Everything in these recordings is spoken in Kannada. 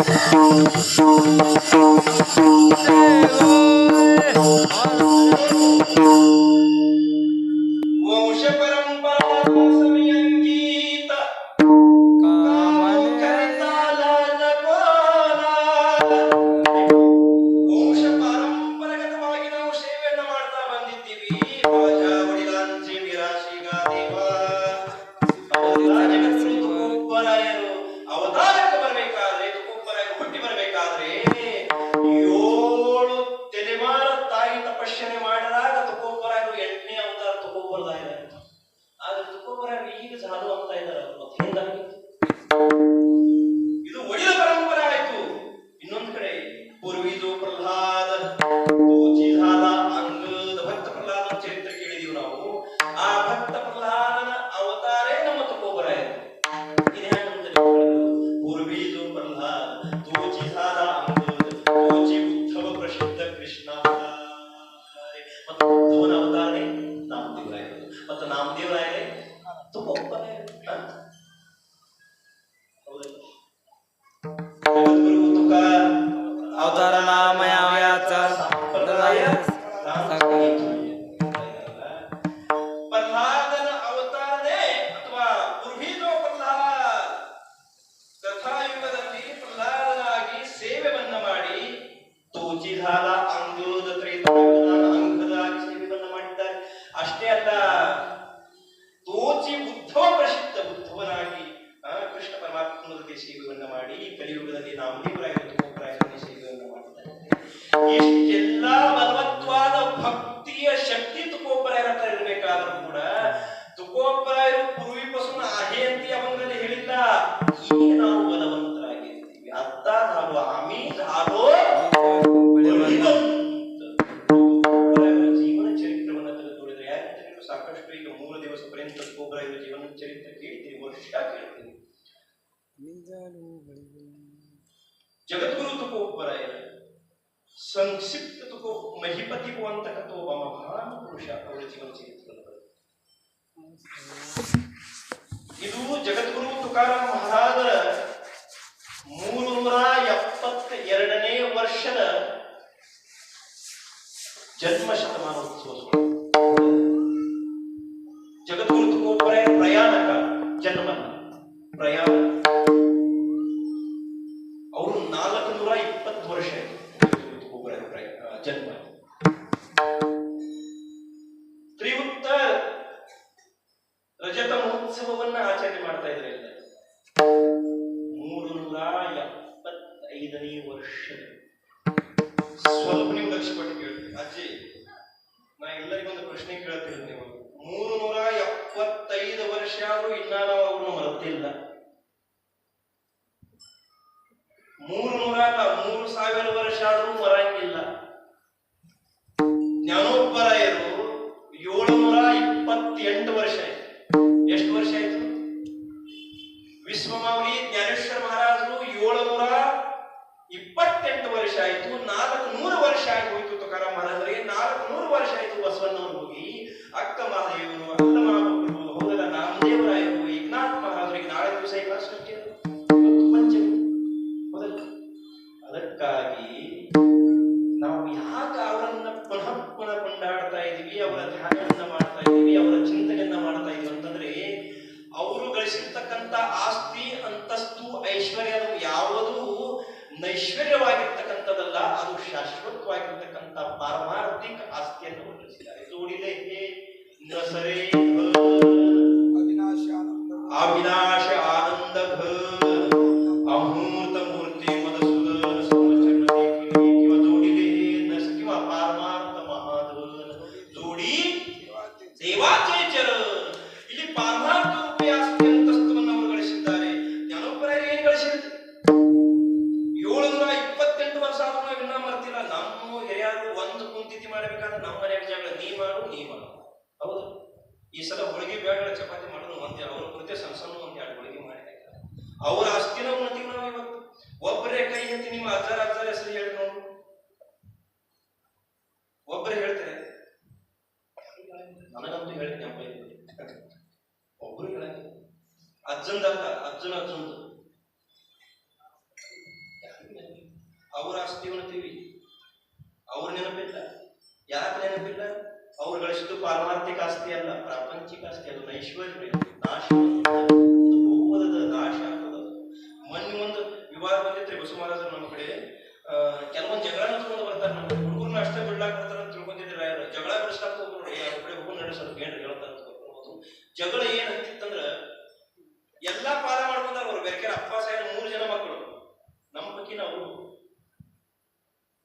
Ê ơi! Oh, is halo of the other of the Prayag ಅವರ ಆಸ್ತಿನ ಉಣ್ತೀವಿ ನಾವು ಇವತ್ತು ಒಬ್ಬರೇ ಕೈ ಎತ್ತಿ ನೀವು ಆಧಾರ ಜಗಳ ಏನ್ ಅಂತಿತ್ತಂದ್ರ ಎಲ್ಲಾ ಪಾಲ ಮಾಡ್ಕೊಂಡಾರ ಅವ್ರು. ಬೇರೆ ಅಪ್ಪ ಸಾಯಿನ ಮೂರು ಜನ ಮಕ್ಕಳು. ನಮ್ಮ ಬಗ್ಗೆ ನಾವು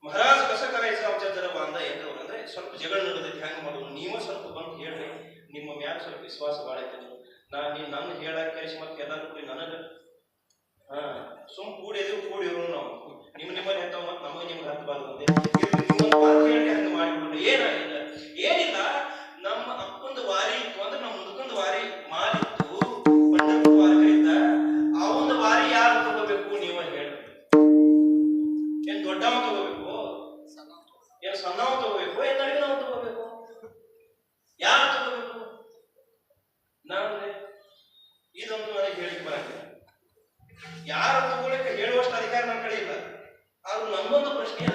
ಮಹಾರಾಜ್ ಕಸ ಕರೈಸ ಜನ ಬಾಂಧ ಎಂದವ್ರು ಅಂದ್ರೆ ಸ್ವಲ್ಪ ಜಗಳ ನಡೆದೈತಿ, ಹ್ಯಾಂಗ ಮಾಡೋದು? ನೀವು ಸ್ವಲ್ಪ ಬಂದು ಹೇಳ್ರಿ. ನಿಮ್ಮ ಮ್ಯಾಲ ಸ್ವಲ್ಪ ವಿಶ್ವಾಸ ಬಾಳ ಐತೆ ನಾ ನೀವು ನನ್ನ ಹೇಳಕ್ ಕರೆಸಿ ಮತ್ತೆ ಎಲ್ಲಾರು ಕೂಡಿ ನನಗ, ಹಾ, ಸುಮ್ ಕೂಡಿ ಎದು ಕೂಡಿ ಇರೋ ನಾವು. ನಿಮ್ ನಿಮ್ಮಲ್ಲಿ ಹೆತ್ತಾವ ಮತ್ತೆ ನಮಗೆ ನಿಮ್ಗೆ ಹತ್ತಬಾರ್ದು ಅಂದೆ ನಿಮ್ಮೊಂದು ಮಾತು ಏನಾಗಿಲ್ಲ. ಏನಿಲ್ಲ, ನಮ್ಮ ಅಪ್ಪಂದು ವಾರಿ ವಾರಿ ಮಾಲಿತ್ತು ಪಂಡರಪುರ ವಾರಿ ಕರೀತ ಅವನ ವಾರಿ ಯಾರು ತಗೋಬೇಕು ನೀವ ಹೇಳಿ ಏನ್ ದೊಡ್ಡವ ತಗೋಬೇಕು? ಏನ್ ಸಣ್ಣವ ತಗೋಬೇಕು? ಏನ್ ನಡುವಿನವ ತಗೋಬೇಕು? ಯಾರು ತಗೋಬೇಕು? ನಾನು ಇದೊಂದು ನನಗೆ ಹೇಳಿಕ್ ಬರಂಗಿಲ್ಲ ಯಾರು ತಗೊಳಕ್ಕೆ ಹೇಳುವಷ್ಟು ಅಧಿಕಾರ ನನ್ನ ಕಡೆ ಇಲ್ಲ. ಆದ್ರೂ ನಮ್ಮೊಂದು ಪ್ರಶ್ನೆ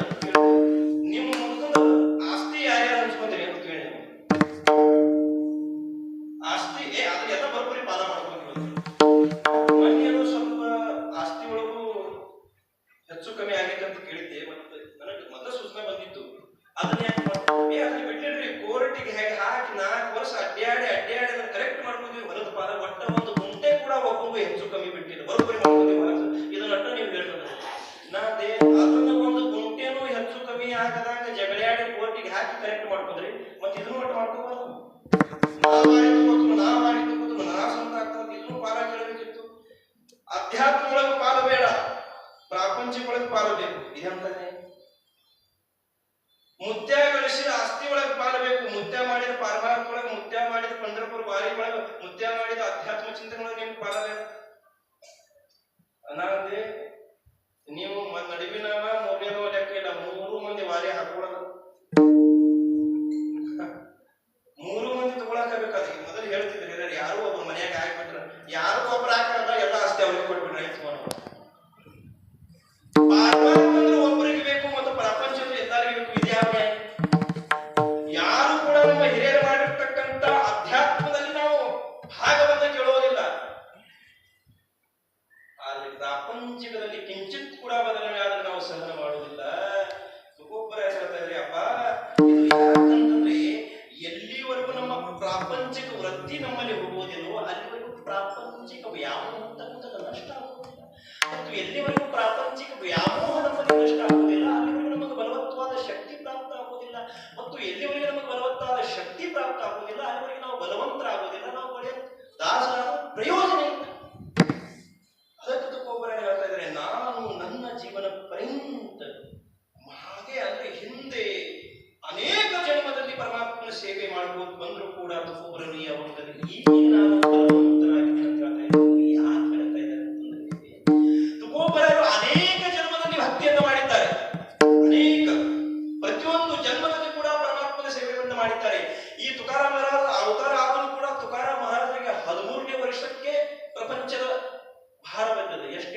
ಹೇಳ್ತಿದ್ರಿ ಯಾರು ಒಬ್ಬ ಮನ್ಯಾಗ ಹಾಕ್ಬಿಟ್ರ. ಯಾರೋ ಒಬ್ರು ಹಾಕಲ್ಲ ಎಲ್ಲ ಅಷ್ಟೇ ಅವ್ರಿಗೆ ಎಲ್ಲಿವರೆಗೂ ನಮಗೆ ಬಲವಂತಾದ ಶಕ್ತಿ ಪ್ರಾಪ್ತ ಆಗುವುದಿಲ್ಲ ಅಲ್ಲಿವರೆಗೆ ನಾವು ಬಲವಂತರಾಗುವುದಿಲ್ಲ.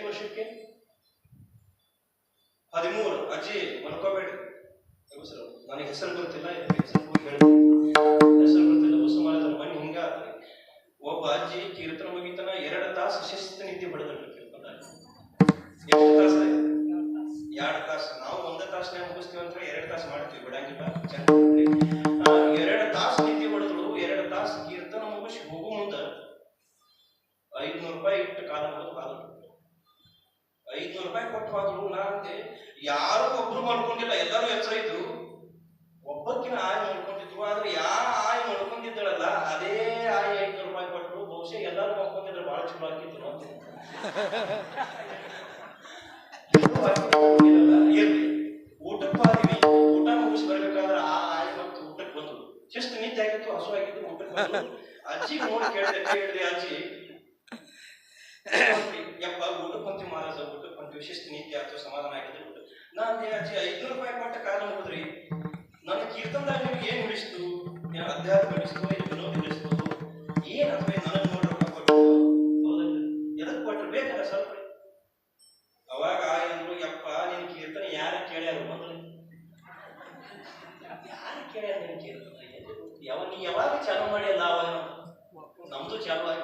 ವರ್ಷಕ್ಕೆ? ಹದಿಮೂರು. ಅಜ್ಜಿ, ಮಲ್ಕೋಬೇಡಿ. ನನಗೆ ಹೆಸರು ಗೊತ್ತಿಲ್ಲ ಹೆಸರು ಹೆಸರು ಗೊತ್ತಿಲ್ಲ ಸುಮಾರು ತನ್ನ ಮನೆ ಹಿಂಗ ಒಬ್ಬ ಅಜ್ಜಿ ಕೀರ್ತನ ಮುಗಿತನ ಎರಡು ತಾಸು ಶಿಸ್ತು ನಿದ್ದೆ ಹೊಡೆದ್ರಿ ಕೀರ್ತನ ಎರಡು ತಾಸು. ನಾವು ಒಂದೇ ತಾಸನ್ಯಾಗ ಮುಗಿಸ್ತೀವಿ ಅಂದ್ರೆ ಎರಡು ತಾಸು ಮಾಡ್ತೀವಿ. ಬಿಡಂಗಿಲ್ಲ ಎರಡು ತಾಸು ನಿದ್ದೆ ಹೊಡೆದ್ರು ಎರಡು ತಾಸು ಕೀರ್ತನ ಮುಗಿಸಿ ಹೋಗು ಮುಂದ ಐದ್ನೂರು ರೂಪಾಯಿ ಇಟ್ಟು ಕಾಲ ಹೋಗೋದು ಕಾಲ ಐದ್ನೂರು ರೂಪಾಯಿ ಕೊಟ್ಟು ಅಂದೆ ಯಾರು ಒಬ್ರು ಮಾಡ್ಕೊಂಡಿಲ್ಲ ಎಲ್ಲರೂ ಎಚ್ಚರ ಇದ್ರು. ಒಬ್ಬಕ್ಕಿನ ಆಯ್ ಮಾಡ್ಕೊಂಡಿದ್ರು ಆದ್ರೆ ಯಾ ಆಯ್ ಮಾಡ್ಕೊಂಡಿದ್ದಳಲ್ಲ ಅದೇ ಆಯ್ ಐದ್ನೂರು ರೂಪಾಯಿ ಕೊಟ್ಟರು. ಬಹುಶಃ ಎಲ್ಲರೂ ಮಾಡ್ಕೊಂಡಿದ್ರೆ ಬಹಳ ಚಲೋ ಊಟ ಆ ಆಯ್ ಊಟಕ್ಕೆ ಆಗಿತ್ತು ಅಜ್ಜಿ ನೋಡಿ ಕೇಳಿದೆ ಅಜ್ಜಿ ಯಾವಾಗ ನೀ ಯಾವಾಗ ಚಾಲು ಮಾಡಿ ಅಲ್ಲ ಅವನು? ನಮ್ದು ಚಾಲು ಆಗಿ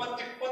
ಇಪ್ಪತ್ತೆಪ್ಪತ್ತು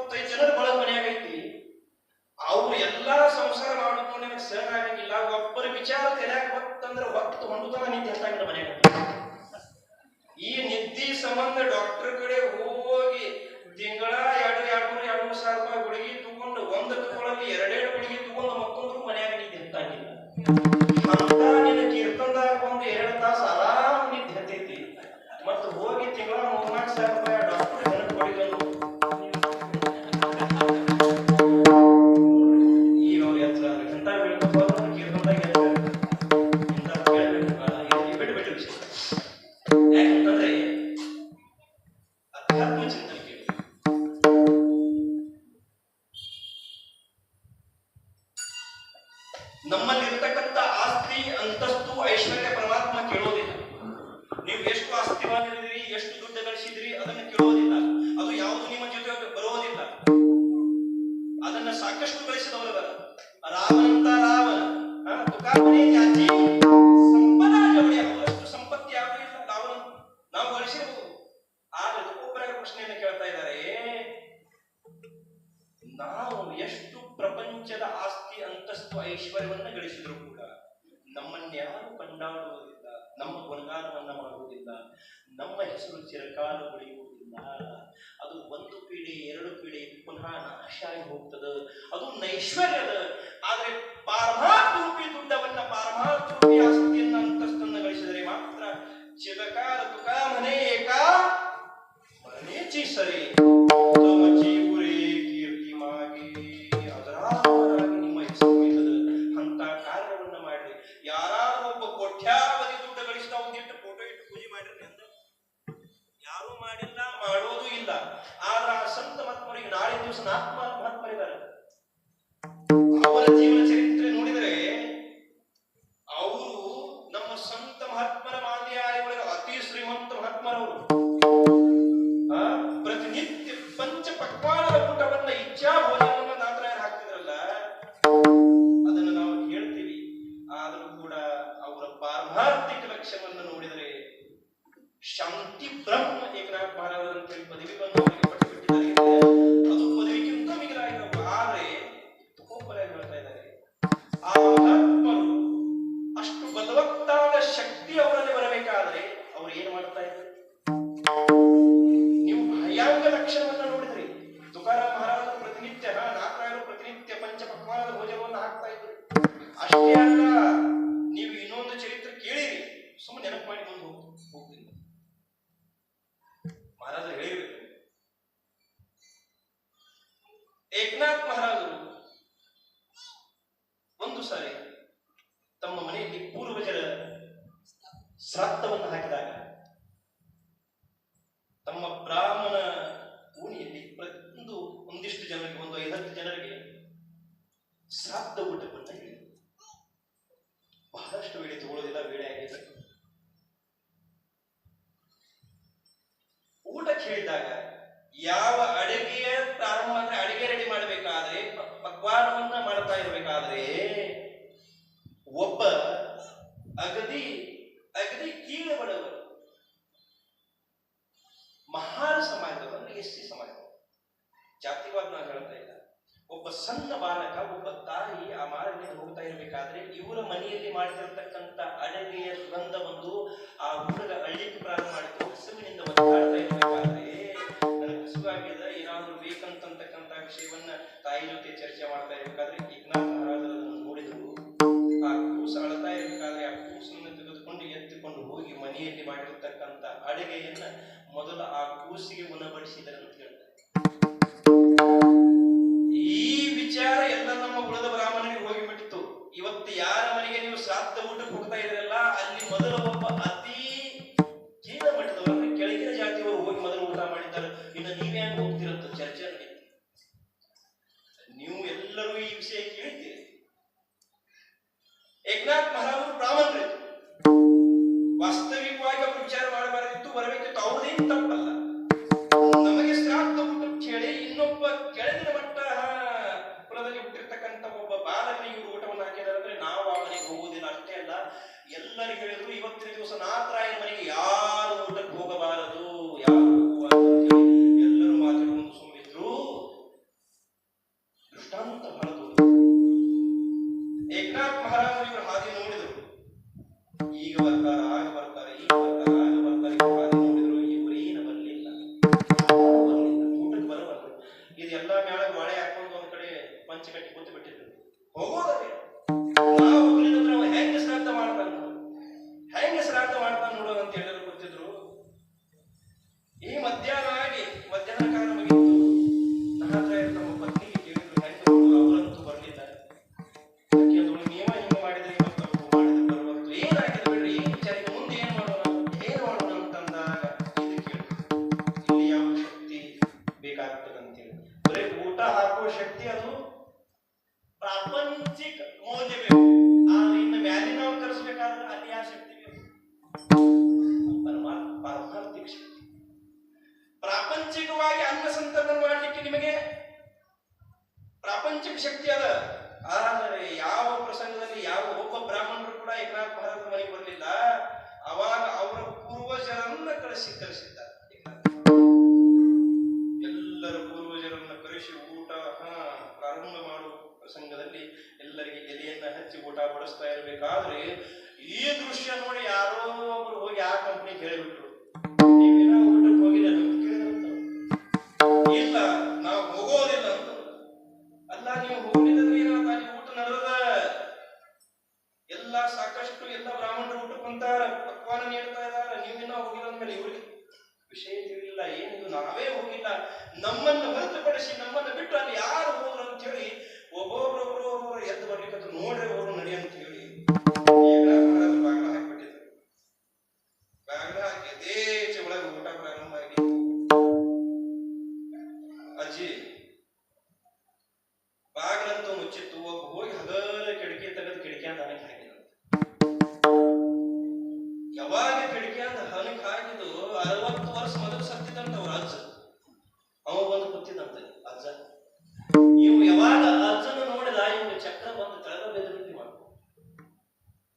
ಐಶ್ವರ್ಯವನ್ನು ಗಳಿಸಿದ್ರು ಕೂಡ ನಮ್ಮನ್ಯಾರು ಕೊಂಡಾಡುವುದಿಲ್ಲ, ನಮ್ಮ ಗುಣಗಾನವನ್ನು ಮಾಡುವುದಿಲ್ಲ, ನಮ್ಮ ಹೆಸರು ಚಿರಕಾಲ ಉಳಿಯುವುದಿಲ್ಲ. ಅದು ಒಂದು ಪೀಡೆ, ಎರಡು ಪೀಡೆ, ಪುನಃ ನಾಶ ಆಗಿ ಹೋಗ್ತದ. ಅದು ನೈಶ್ವರ್ಯದ, ಆದರೆ ಪಾರಮಾರ್ಥಿ ದುಡ್ಡವನ್ನ ಪಾರಮಾರ್ಥಿ ಆಸ್ತಿಯನ್ನ ಅಂತಸ್ತನ್ನ ಗಳಿಸಿದರೆ ಮಾತ್ರ ಚಿರಕಾಲ ಮನೆ ಏಕಾ ಮನೆ ಚೀಸರಿ not ಚರ್ಚೆ ಮಾಡ್ತಾ ಇರಬೇಕಾದ್ರೆ ಇಗ್ನಾಥ್ ಮಹಾರಾಜರನ್ನು ನೋಡಿದರು ಆ ಕೂಸು ಅಳತಾ ಆ ಕೂಸನ್ನು ಎತ್ತಿಕೊಂಡು ಹೋಗಿ ಮನೆಯಲ್ಲಿ ಮಾಡಿರತಕ್ಕಂಥ ಅಡುಗೆಯನ್ನ ಮೊದಲು ಆ ಕೂಸಿಗೆ ಉಣಬಡಿಸಿದರು ಮುಂಚಿನ ದಿವಸ ನಾತ್ರ ಮನೆಗೆ ಯಾವ ಪ್ರಾಪಂಚಿಕ ಶಕ್ತಿ ಅದ. ಆದ್ರೆ ಯಾವ ಪ್ರಸಂಗದಲ್ಲಿ ಯಾವ ಒಬ್ಬ ಬ್ರಾಹ್ಮಣರು ಕೂಡ ಏಕನಾಥ ಮಹಾರಾಜ ಮನೆಗೆ ಬರಲಿಲ್ಲ. ಅವಾಗ ಅವರ ಪೂರ್ವಜರನ್ನ ಕಳಿಸಿ ಕಳಿಸಿದ್ದ ಎಲ್ಲರ ಪೂರ್ವಜರನ್ನ ಕರೆಸಿ ಊಟ ಪ್ರಾರಂಭ ಮಾಡುವ ಪ್ರಸಂಗದಲ್ಲಿ ಎಲ್ಲರಿಗೆ ಎಲೆಯನ್ನ ಹಚ್ಚಿ ಊಟ ಬಡಿಸ್ತಾ ಇರಬೇಕಾದ್ರೆ ಈ ದೃಶ್ಯ ನೋಡಿ ಯಾರೋ ಒಬ್ರು ಹೋಗಿ ಆ ಕಂಪ್ನಿಗೆ ಹೇಳಿಬಿಟ್ರು. ನೀವೇನೋ ಊಟಕ್ಕೆ ಹೋಗಿಲ್ಲ ಇಲ್ಲ. ನೀವು ಹೋಗಿದ್ರೆ ಏನದ ನೀವು ಊಟ ನಡೆದ ಎಲ್ಲ ಸಾಕಷ್ಟು ಎಲ್ಲ ಬ್ರಾಹ್ಮಣರು ಊಟ ಕುಂತಾರ ಪಕ್ವಾನ ನೀಡ್ತಾ ಇದಾರ ನೀವಿನ್ನ ಹೋಗಿಲ್ಲ ಅಂದ್ಮೇಲೆ ಇವ್ರಿಗೆ ವಿಷಯ ತಿಳಿಲ್ಲ ಏನಿದು? ನಾವೇ ಹೋಗಿಲ್ಲ. ನಮ್ಮನ್ನ ಹೊರತುಪಡಿಸಿ ನಮ್ಮನ್ನ ಬಿಟ್ಟು ಅಲ್ಲಿ ಯಾರು ಹೋದ್ರು ಅಂತ ಹೇಳಿ ಒಬ್ಬೊಬ್ರೊಬ್ರು ಎದ್ದು ಬರ್ಲಿಕ್ಕೆ ನೋಡ್ರಿ ಅವರು.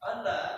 Anda